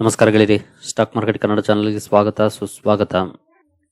ನಮಸ್ಕಾರ ಗೆಳೆಯರಿ stock market Kannada ಚಾನಲ್ಗೆ ಸ್ವಾಗತ, ಸುಸ್ವಾಗತ.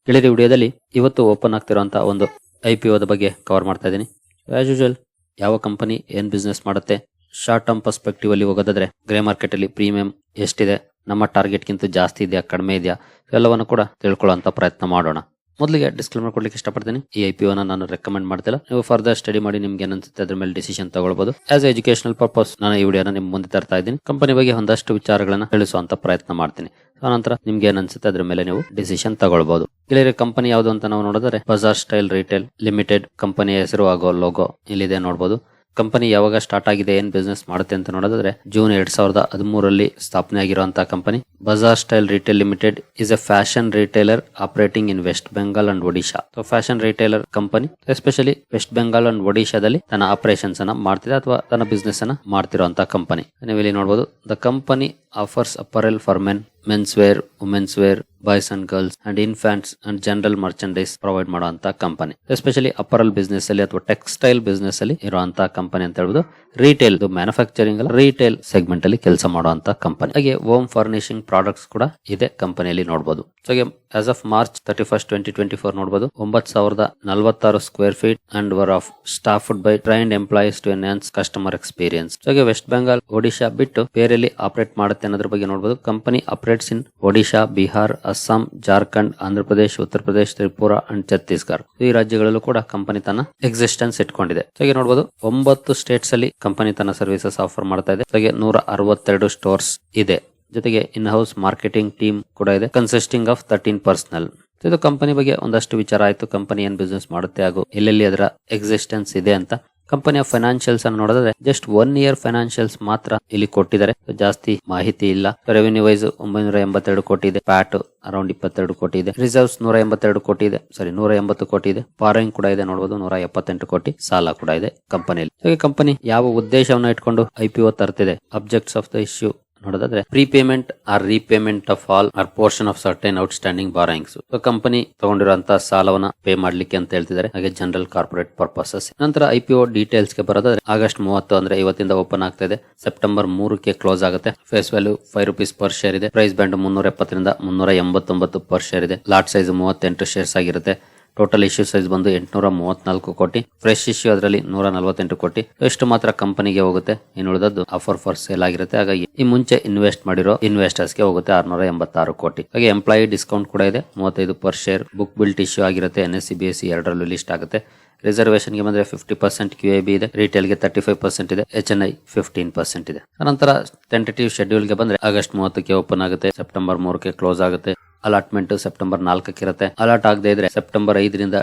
ಗೆಳೆಯರಿ ವಿಡಿಯೋದಲ್ಲಿ ಇವತ್ತು ಓಪನ್ ಆಗ್ತಿರುವಂತಹ ಒಂದು ಐ ಪಿ ಒದ ಬಗ್ಗೆ ಕವರ್ ಮಾಡ್ತಾ ಇದ್ದೀನಿ. ಆಸ್ ಯೂಶುವಲ್ ಯಾವ ಕಂಪನಿ ಏನ್ ಬಿಸ್ನೆಸ್ ಮಾಡುತ್ತೆ ಶಾರ್ಟ್ ಟರ್ಮ್ ಪರ್ಸ್ಪೆಕ್ಟಿವ್ ಅಲ್ಲಿ ಹೋಗೋದಾದ್ರೆ ಗ್ರೇ ಮಾರ್ಕೆಟ್ ಅಲ್ಲಿ ಪ್ರೀಮಿಯಂ ಎಷ್ಟಿದೆ, ನಮ್ಮ ಟಾರ್ಗೆಟ್ ಗಿಂತ ಜಾಸ್ತಿ ಇದೆಯಾ, ಕಡಿಮೆ ಇದೆಯಾ, ಎಲ್ಲವನ್ನು ಕೂಡ ತಿಳ್ಕೊಳ್ಳುವಂತ ಪ್ರಯತ್ನ ಮಾಡೋಣ. ಮೊದಲಿಗೆ ಡಿಸ್ಕ್ಲೇಮರ್ ಕೊಡ್ಲಿಕ್ಕೆ ಇಷ್ಟಪಡ್ತೀನಿ. ಈ ಐ ಪಿ ನಾನು ರೆಕಮೆಂಡ್ ಮಾಡ್ತಿಲ್ಲ. ನೀವು ಫರ್ದರ್ ಸ್ಟಡಿ ಮಾಡಿ ನಿಮ್ಗೆ ಏನನ್ಸುತ್ತೆ ಅದ್ರ ಮೇಲೆ ಡಿಸಿಷನ್ ತಗೊಳ್ಬಹುದು ಆಸ್ ಎಜುಕೇಶನಲ್ ಪರ್ಪಸ್ ನಾನು ಈ ವಿಡಿಯೋನ ನಿಮ್ ಮುಂದೆ ತರ್ತಾ ಇದ್ದೀನಿ. ಕಂಪನಿ ಬಗ್ಗೆ ಒಂದಷ್ಟು ವಿಚಾರಗಳನ್ನ ತಿಳಿಸುವಂತ ಪ್ರಯತ್ನ ಮಾಡ್ತೀನಿ. ನಂತರ ನಿಮ್ಗೆ ಏನ್ ಅನ್ಸುತ್ತೆ ಅದ್ರ ಮೇಲೆ ನೀವು ಡಿಸಿಷನ್ ತಗೊಳ್ಬಹುದು ಇಲ್ಲಿ ಕಂಪನಿ ಯಾವುದು ಅಂತ ನಾವು ನೋಡಿದ್ರೆ ಬಜಾರ್ ಸ್ಟೈಲ್ ರಿಟೇಲ್ ಲಿಮಿಟೆಡ್ ಕಂಪನಿಯ ಹೆಸರು ಆಗೋ ಲೋಗೋ ಇಲ್ಲಿದೆ ನೋಡಬಹುದು ಕಂಪನಿ ಯಾವಾಗ ಸ್ಟಾರ್ಟ್ ಆಗಿದೆ, ಏನ್ ಬಿಸ್ನೆಸ್ ಮಾಡುತ್ತೆ ಅಂತ ನೋಡೋದಾದ್ರೆ, ಜೂನ್ ಎರಡ್ ಸಾವಿರದ ಹದಿಮೂರಲ್ಲಿ ಸ್ಥಾಪನೆ ಆಗಿರುವಂತಹ company Baazar style retail limited is a fashion retailer operating in West Bengal and Odisha fashion retailer company especially West Bengal and ಒಡಿಶಾದಲ್ಲಿ ತನ್ನ ಆಪರೇಷನ್ಸ್ ಅನ್ನ ಮಾಡ್ತಿದೆ ಅಥವಾ ತನ್ನ ಬಿಸ್ನೆಸ್ ಅನ್ನ ಮಾಡ್ತಿರುವಂತಹ ಕಂಪನಿ. ನೀವು ಇಲ್ಲಿ ನೋಡಬಹುದು the company offers apparel for men men's wear women's wear boys and girls and infants and general merchandise provide ಮಾಡುವಂತ ಕಂಪನಿ ಎಸ್ಪೆಷಲಿ ಅಪರಲ್ ಬಿಸ್ನೆಸ್ ಅಲ್ಲಿ ಅಥವಾ ಟೆಕ್ಸ್ಟೈಲ್ ಬಿಸ್ನೆಸ್ ಅಲ್ಲಿ ಇರುವಂತಹ ಕಂಪನಿ ಅಂತ ಹೇಳ್ಬೋದು. ರಿಟೇಲ್ ಮ್ಯಾನುಫ್ಯಾಕ್ಚರಿಂಗ್ ಅಲ್ಲ ರಿಟೇಲ್ ಸೆಗ್ಮೆಂಟ್ ಅಲ್ಲಿ ಕೆಲಸ ಮಾಡುವಂತ ಕಂಪನಿ ಹಾಗೆ ಹೋಮ್ ಫರ್ನಿಶಿಂಗ್ ಪ್ರಾಡಕ್ಟ್ಸ್ ಕೂಡ ಇದೆ ಕಂಪನಿಯಲ್ಲಿ ನೋಡಬಹುದು so as of March thirty first twenty twenty four ನೋಡಬಹುದು ಒಂಬತ್ತು ಸಾವಿರದ ನಲವತ್ತಾರು square feet and were of staffed by trained employees to enhance customer experience ಹಾಗೆ ವೆಸ್ಟ್ ಬೆಂಗಾಲ್ ಒಡಿಶಾ ಬಿಟ್ಟು ಬೇರೆಲ್ಲಿ ಆಪರೇಟ್ ಮಾಡುತ್ತೆ ಅನ್ನೋದ್ರ ಬಗ್ಗೆ ನೋಡಬಹುದು company operates in Odisha Bihar Assam Jharkhand Andhra Pradesh Uttar Pradesh Tripura and Chhattisgarh ಈ ರಾಜ್ಯಗಳಲ್ಲೂ ಕೂಡ ಕಂಪನಿ ತನ್ನ ಎಕ್ಸಿಸ್ಟೆನ್ಸ್ ಇಟ್ಕೊಂಡಿದೆ. ಹಾಗೆ ನೋಡಬಹುದು ಒಂಬತ್ತು ಸ್ಟೇಟ್ಸ್ ಅಲ್ಲಿ ಕಂಪನಿ ತನ್ನ ಸರ್ವಿಸಸ್ ಆಫರ್ ಮಾಡ್ತಾ ಇದೆ. ಜೊತೆಗೆ ನೂರ ಅರವತ್ತೆರಡು ಸ್ಟೋರ್ಸ್ ಇದೆ. ಜೊತೆಗೆ ಇನ್ ಹೌಸ್ ಮಾರ್ಕೆಟಿಂಗ್ ಟೀಮ್ ಕೂಡ ಇದೆ. ಕನ್ಸಿಸ್ಟಿಂಗ್ ಆಫ್ ತರ್ಟೀನ್ ಪರ್ಸನಲ್ ಇದು ಕಂಪನಿ ಬಗ್ಗೆ ಒಂದಷ್ಟು ವಿಚಾರ ಆಯ್ತು. ಕಂಪನಿ ಏನ್ ಬಿಸ್ನೆಸ್ ಮಾಡುತ್ತೆ ಹಾಗೂ ಎಲ್ಲೆಲ್ಲಿ ಅದರ ಎಕ್ಸಿಸ್ಟೆನ್ಸ್ ಇದೆ ಅಂತ. ಕಂಪನಿಯ ಫೈನಾನ್ಷಿಯಲ್ಸ್ ಅನ್ನು ನೋಡಿದ್ರೆ ಜಸ್ಟ್ ಒನ್ ಇಯರ್ ಫೈನಾನ್ಷಿಯಲ್ಸ್ ಮಾತ್ರ ಇಲ್ಲಿ ಕೊಟ್ಟಿದ್ದಾರೆ. ಜಾಸ್ತಿ ಮಾಹಿತಿ ಇಲ್ಲ. ರೆವೆನ್ಯೂ ವೈಸ್ ಒಂಬೈನೂರ ಎಂಬತ್ತೆರಡು ಕೋಟಿ ಇದೆ. ಪ್ಯಾಟ್ ಅರೌಂಡ್ ಇಪ್ಪತ್ತೆರಡು ಕೋಟಿ ಇದೆ. ರಿಸರ್ವ್ಸ್ ನೂರ ಎಂಬತ್ತೆರಡು ಕೋಟಿ ಇದೆ. ಸಾರಿ ನೂರ ಎಂಬತ್ತು ಕೋಟಿ ಇದೆ. ಪಾರಿಂಗ್ ಕೂಡ ಇದೆ ನೋಡಬಹುದು ನೂರ ಎಪ್ಪತ್ತೆಂಟು ಕೋಟಿ ಸಾಲ ಕೂಡ ಇದೆ ಕಂಪನಿಯಲ್ಲಿ. ಹಾಗೆ ಕಂಪನಿ ಯಾವ ಉದ್ದೇಶವನ್ನು ಇಟ್ಕೊಂಡು ಐಪಿಒ ತರ್ತಿದೆ? ಅಬ್ಜೆಕ್ಟ್ಸ್ ಆಫ್ ದ ಇಶ್ಯೂ ನೋಡೋದಾದ್ರೆ prepayment or repayment of all or portion of certain outstanding borrowings company ತಗೊಂಡಿರುವಂತಹ ಸಾಲವನ್ನ ಪೇ ಮಾಡ್ಲಿಕ್ಕೆ ಅಂತ ಹೇಳ್ತಿದ್ದಾರೆ. ಹಾಗೆ ಜನರಲ್ ಕಾರ್ಪೊರೇಟ್ ಪರ್ಪಸಸ್ ನಂತರ ಐ ಡೀಟೇಲ್ಸ್ಗೆ ಬರೋದಾದ್ರೆ, ಆಗಸ್ಟ್ ಮೂವತ್ತು ಅಂದ್ರೆ ಇವತ್ತಿಂದ ಓಪನ್ ಆಗ್ತಾ ಇದೆ. ಸೆಪ್ಟೆಂಬರ್ ಮೂರಕ್ಕೆ ಕ್ಲೋಸ್ ಆಗುತ್ತೆ. Face value five rupees per share ಇದೆ. ಪ್ರೈಸ್ ಬ್ಯಾಂಡ್ ಮುನ್ನೂರ ಎಪ್ಪತ್ತರಿಂದ ಮುನ್ನೂರ ಎಂಬತ್ತೊಂಬತ್ತು ಪರ್ ಶೇರ್ ಇದೆ. ಲಾಟ್ ಸೈಜ್ ಮೂವತ್ತೆಂಟು ಶೇರ್ಸ್ ಆಗಿರುತ್ತೆ. ಟೋಟಲ್ ಇಶ್ಯೂ ಸೈಜ್ ಬಂದು ಎಂಟುನೂರ ಮೂವತ್ನಾಲ್ಕು ಕೋಟಿ. ಫ್ರೆಶ್ ಇಶ್ಯೂ ಅದರಲ್ಲಿ ನೂರ ನಲವತ್ತೆಂಟು ಕೋಟಿ. ಎಷ್ಟು ಮಾತ್ರ ಕಂಪನಿಗೆ ಹೋಗುತ್ತೆ? ಇನ್ನು ಉಳಿದದ್ದು ಆಫರ್ ಫಾರ್ ಸೇಲ್ ಆಗಿರುತ್ತೆ. ಹಾಗಾಗಿ ಈ ಮುಂಚೆ ಇನ್ವೆಸ್ಟ್ ಮಾಡಿರೋ ಇನ್ವೆಸ್ಟರ್ಸ್ಗೆ ಹೋಗುತ್ತೆ ಆರ್ನೂರ ಎಂಬತ್ತಾರು ಕೋಟಿ. ಹಾಗೆ ಎಂಪ್ಲಾಯಿ ಡಿಸ್ಕೌಂಟ್ ಕೂಡ ಇದೆ. ಮೂವತ್ತೈದು per share book built issue ಆಗಿರುತ್ತೆ. N S C B S C ಎರಡರಲ್ಲೂ ಲಿಸ್ಟ್ ಆಗುತ್ತೆ. ರಿಸರ್ವೇಷನ್ಗೆ ಬಂದ್ರೆ fifty percent Q A B ಇದೆ. ರಿಟೇಲ್ಗೆ ತರ್ಟಿ ಫೈವ್ ಪರ್ಸೆಂಟ್ ಇದೆ. H N I fifteen percent ಇದೆ. ಅನಂತರ ಟೆಂಟೇಟಿವ್ ಶೆಡ್ಯೂಲ್ಗೆ ಬಂದ್ರೆ ಆಗಸ್ಟ್ ಮೂವತ್ತಕ್ಕೆ ಓಪನ್ ಆಗುತ್ತೆ. ಸೆಪ್ಟೆಂಬರ್ ಮೂರಕ್ಕೆ ಕ್ಲೋಸ್ ಆಗುತ್ತೆ. ಅಲಾಟ್ಮೆಂಟ್ ಸೆಪ್ಟೆಂಬರ್ ನಾಲ್ಕಕ್ಕೆ ಇರುತ್ತೆ. ಅಲಾಟ್ ಆಗದೆ ಇದ್ರೆ ಸೆಪ್ಟೆಂಬರ್ ಐದರಿಂದ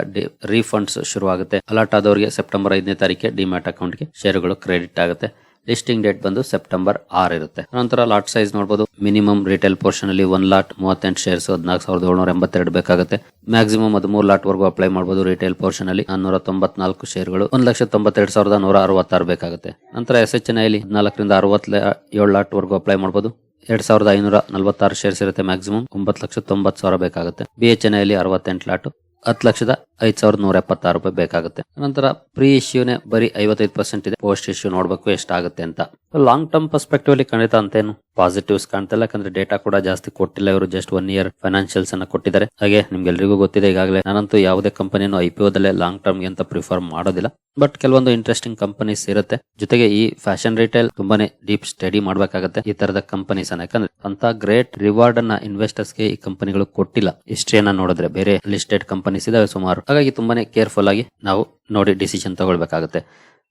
ರೀಫಂಡ್ಸ್ ಶುರು ಆಗುತ್ತೆ ಅಲಾಟ್ ಆದವರಿಗೆ ಸೆಪ್ಟೆಂಬರ್ ಐದನೇ ತಾರೀಕೆ ಡಿಮ್ಯಾಟ್ ಅಕೌಂಟ್ಗೆ ಶೇರುಗಳು ಕ್ರೆಡಿಟ್ ಆಗುತ್ತೆ. ಲಿಸ್ಟಿಂಗ್ ಡೇಟ್ ಬಂದು ಸೆಪ್ಟೆಂಬರ್ ಆರ್ ಇರುತ್ತೆ. ನಂತರ ಲಾಟ್ ಸೈಜ್ ನೋಡಬಹುದು ಮಿನಿಮಮ್ ರಿಟೇಲ್ ಪೋರ್ಷನ್ ಅಲ್ಲಿ ಒನ್ ಲಾಟ್ ಮೂವತ್ತೆಂಟು ಶೇರ್ಸ್ ಹದಿನಾಲ್ಕು ಸಾವಿರದ ಏಳ್ನೂರ ಎಂಬತ್ತೆರಡು ಬೇಕಾಗುತ್ತೆ. ಮ್ಯಾಕ್ಸಿಮಮ್ ಹದಿಮೂರು ಲಾಟ್ ವರೆಗೂ ಅಪ್ಲೈ ಮಾಡಬಹುದು ರಿಟೇಲ್ ಪೋರ್ಷನ್ ಅಲ್ಲಿ. ನಾನ್ನೂರ ತೊಂಬತ್ನಾಲ್ಕು ಶೇರ್ಗಳು ಒಂದು ಲಕ್ಷ ತೊಂಬತ್ತೆರಡು ಸಾವಿರದ ನೂರ ಅರವತ್ತಾರು ಬೇಕಾಗುತ್ತೆ. ನಂತರ ಎಸ್ ಎಚ್ ಎನ್ ಐಲಿ ನಾಲ್ಕರಿಂದ ಅರವತ್ತ ಏಳು ಲಾಟ್ ವರೆಗೂ ಅಪ್ಲೈ ಮಾಡಬಹುದು ಎರಡ್ ಸಾವಿರದ ಐನೂರ ನಲವತ್ತಾರು ಶೇರ್ಸ್ ಇರುತ್ತೆ ಮ್ಯಾಕ್ಸಿಮಮ್ ಒಂಬತ್ತು ಲಕ್ಷ ತೊಂಬತ್ತು ಸಾವಿರ ಬೇಕಾಗುತ್ತೆ. ಬಿ ಎಚ್ ಎನ್ ಅಲ್ಲಿ ಅರವತ್ತೆಂಟು ಲಾಟು ಹತ್ತು ಲಕ್ಷದ ಐದ್ ಸಾವಿರದ ನೂರ ಎಪ್ಪತ್ತಾರು ರೂಪಾಯಿ ಬೇಕಾಗುತ್ತೆ. ನಂತರ ಪ್ರೀ ಇಶ್ಯೂನೇ ಬರೀ ಐವತ್ತೈದು ಪರ್ಸೆಂಟ್ ಇದೆ. ಪೋಸ್ಟ್ ಇಶ್ಯೂ ನೋಡ್ಬೇಕು ಎಷ್ಟಾಗುತ್ತೆ ಅಂತ. ಲಾಂಗ್ ಟರ್ಮ್ ಪರ್ಸ್ಪೆಕ್ಟಿವ್ ಅಲ್ಲಿ ಖಂಡಿತ ಅಂತೇನು. ಪಾಸಿಟಿವ್ಸ್ ಕಾಣ್ತಿಲ್ಲ, ಯಾಕಂದ್ರೆ ಡೇಟಾ ಕೂಡ ಜಾಸ್ತಿ ಕೊಟ್ಟಿಲ್ಲ. ಇವರು ಜಸ್ಟ್ ಒನ್ ಇಯರ್ ಫೈನಾನ್ಷಿಯಲ್ಸ್ ಅನ್ನ ಕೊಟ್ಟಿದ್ದಾರೆ. ಹಾಗೆ ನಿಮ್ಗೆಲ್ರಿಗೂ ಗೊತ್ತಿದೆ ಈಗಾಗಲೇ. ನಾನಂತೂ ಯಾವುದೇ ಕಂಪನಿಯನ್ನು ಐ ಪಿ ಓದಲ್ಲೇ ಲಾಂಗ್ ಟರ್ಮ್ ಅಂತ ಪ್ರಿಫರ್ ಮಾಡೋದಿಲ್ಲ. ಬಟ್ ಕೆಲವೊಂದು ಇಂಟ್ರೆಸ್ಟಿಂಗ್ ಕಂಪನೀಸ್ ಇರುತ್ತೆ. ಜೊತೆಗೆ ಈ ಫ್ಯಾಷನ್ ರಿಟೇಲ್ ತುಂಬಾನೇ ಡೀಪ್ ಸ್ಟಡಿ ಮಾಡ್ಬೇಕಾಗತ್ತೆ. ಈ ತರದ ಕಂಪನೀಸ್ ಅನ್ನ. ಯಾಕಂದ್ರೆ ಅಂತ ಗ್ರೇಟ್ ರಿವಾರ್ಡ್ ಅನ್ನ ಇನ್ವೆಸ್ಟರ್ಸ್ಗೆ ಈ ಕಂಪನಿಗಳು ಕೊಟ್ಟಿಲ್ಲ. ಹಿಸ್ಟ್ರಿಯನ್ನ ನೋಡಿದ್ರೆ ಬೇರೆ ಲಿಸ್ಟೆಡ್ ಕಂಪನೀಸ್ ಇದಾವೆ ಸುಮಾರು. ಹಾಗಾಗಿ ತುಂಬಾನೇ ಕೇರ್ಫುಲ್ ಆಗಿ ನಾವು ನೋಡಿ ಡಿಸಿಷನ್ ತಗೊಳ್ಬೇಕಾಗುತ್ತೆ.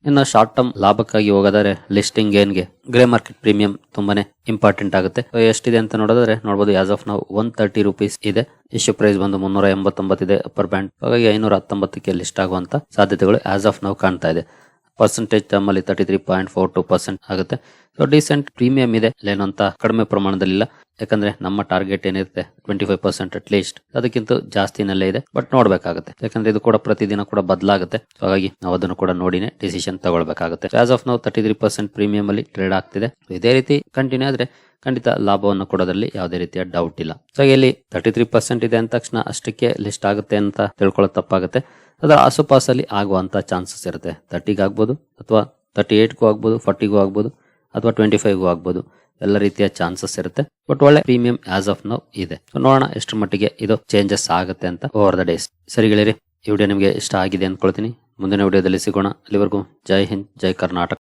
ಇನ್ನು ಶಾರ್ಟ್ ಟರ್ಮ್ ಲಾಭಕ್ಕಾಗಿ ಹೋಗೋದಾದ್ರೆ ಲಿಸ್ಟಿಂಗ್ ಏನ್ಗೆ ಗ್ರೇ ಮಾರ್ಕೆಟ್ ಪ್ರೀಮಿಯಂ ತುಂಬಾನೇ ಇಂಪಾರ್ಟೆಂಟ್ ಆಗುತ್ತೆ. ಎಷ್ಟಿದೆ ಅಂತ ನೋಡೋದಾದ್ರೆ ನೋಡಬಹುದು ಆಸ್ ಆಫ್ ನಾವು ಒನ್ ತರ್ಟಿ ರುಪೀಸ್ ಇದೆ. ಇಶ್ಯೂ ಪ್ರೈಸ್ ಬಂದು ಮುನ್ನೂರ ಎಂಬತ್ತೊಂಬತ್ತಿದೆ ಅಪ್ಪರ್ ಬ್ಯಾಂಡ್ ಹಾಗಾಗಿ ಐನೂರ ಹತ್ತೊಂಬತ್ತಕ್ಕೆ ಲಿಸ್ಟ್ ಆಗುವಂತ ಸಾಧ್ಯತೆಗಳು ಆಸ್ ಆಫ್ ನಾವು ಕಾಣ್ತಾ ಇದೆ. ಪರ್ಸೆಂಟೇಜ್ ಟರ್ಮ್ ಅಲ್ಲಿ ತರ್ಟಿ ತ್ರೀ ಪಾಯಿಂಟ್ ಆಗುತ್ತೆ. ಸೊ ಡಿಸೆಂಟ್ ಪ್ರೀಮಿಯಂ ಇದೆ. ಲೇನ್ ಅಂತ ಕಡಿಮೆ ಪ್ರಮಾಣದಲ್ಲಿಲ್ಲ. ಯಾಕಂದ್ರೆ ನಮ್ಮ ಟಾರ್ಗೆಟ್ ಏನಿರುತ್ತೆ twenty five percent at least ಅದಕ್ಕಿಂತ ಜಾಸ್ತಿನಲ್ಲೇ ಇದೆ ಬಟ್ ನೋಡ್ಬೇಕಾಗುತ್ತೆ. ಯಾಕಂದ್ರೆ ಇದು ಕೂಡ ಪ್ರತಿದಿನ ಕೂಡ ಬದಲಾಗುತ್ತೆ. ಹಾಗಾಗಿ ನಾವು ಅದನ್ನು ಕೂಡ ನೋಡಿನೇ ಡಿಸಿಷನ್ ತಗೊಳ್ಬೇಕಾಗುತ್ತೆ. ಆಸ್ ಆಫ್ ನಾವು ತರ್ಟಿ ತ್ರೀ ಪರ್ಸೆಂಟ್ ಪ್ರೀಮಿಯಂ ಅಲ್ಲಿ ಟ್ರೇಡ್ ಆಗ್ತಿದೆ. ಇದೇ ರೀತಿ ಕಂಟಿನ್ಯೂ ಆದ್ರೆ ಖಂಡಿತ ಲಾಭವನ್ನು ಕೊಡೋದ್ರಲ್ಲಿ ಯಾವುದೇ ರೀತಿಯ ಡೌಟ್ ಇಲ್ಲ. ಸೊ ಇಲ್ಲಿ ತರ್ಟಿ ತ್ರೀ ಪರ್ಸೆಂಟ್ ಇದೆ ಅಂದ ತಕ್ಷಣ ಅಷ್ಟಕ್ಕೆ ಲಿಸ್ಟ್ ಆಗುತ್ತೆ ಅಂತ ತಿಳ್ಕೊಳ್ಳೋದು ತಪ್ಪಾಗುತ್ತೆ. ಅದರ ಆಸುಪಾಸಲ್ಲಿ ಆಗುವಂತ ಚಾನ್ಸಸ್ ಇರುತ್ತೆ. ತರ್ಟಿಗೆ ಆಗ್ಬೋದು, ಅಥವಾ ತರ್ಟಿ ಏಟ್ಗೂ ಆಗ್ಬೋದು ಫಾರ್ಟಿಗೂ ಆಗ್ಬೋದು, ಅಥವಾ ಟ್ವೆಂಟಿ ಫೈವ್ಗೂ ಆಗ್ಬೋದು. ಎಲ್ಲ ರೀತಿಯ ಚಾನ್ಸಸ್ ಇರುತ್ತೆ. ಬಟ್ ಒಳ್ಳೆ ಪ್ರೀಮಿಯಂ ಆಸ್ ಆಫ್ ನೌ ಇದೆ. ನೋಡೋಣ ಎಷ್ಟು ಮಟ್ಟಿಗೆ ಇದು ಚೇಂಜಸ್ ಆಗುತ್ತೆ ಅಂತ ಓವರ್ ದ ಡೇಸ್ ಸರಿ ಗೆಳೆಯರಿ, ಈ ವಿಡಿಯೋ ನಿಮಗೆ ಇಷ್ಟ ಆಗಿದೆ ಅಂದ್ಕೊಳ್ತೀನಿ. ಮುಂದಿನ ವಿಡಿಯೋದಲ್ಲಿ ಸಿಗೋಣ. ಅಲ್ಲಿವರೆಗೂ ಜೈ ಹಿಂದ್, ಜೈ ಕರ್ನಾಟಕ.